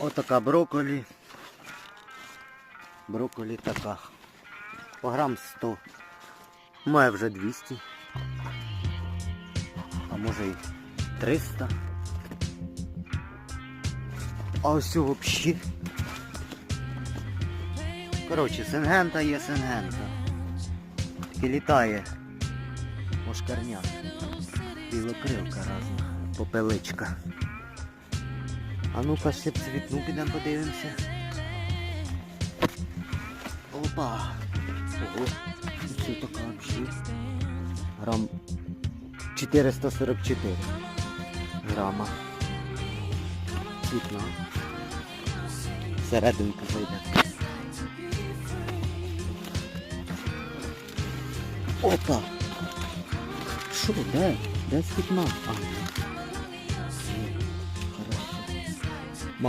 Отака брокколі. Брокколі така. По грам 100. Має вже 200. А може і 300. А ось взагалі. Коротше, сингента є сингента. Тільки літає ошкарня. Білокрилка разна. Попеличка. А ну-ка ще б цвітну підемо подивимося. Опа! Ого! Це така взагалі. Грам 444 грама. Цвітна. Серединку зайде. Опа! Що, де? Де цвітна? А,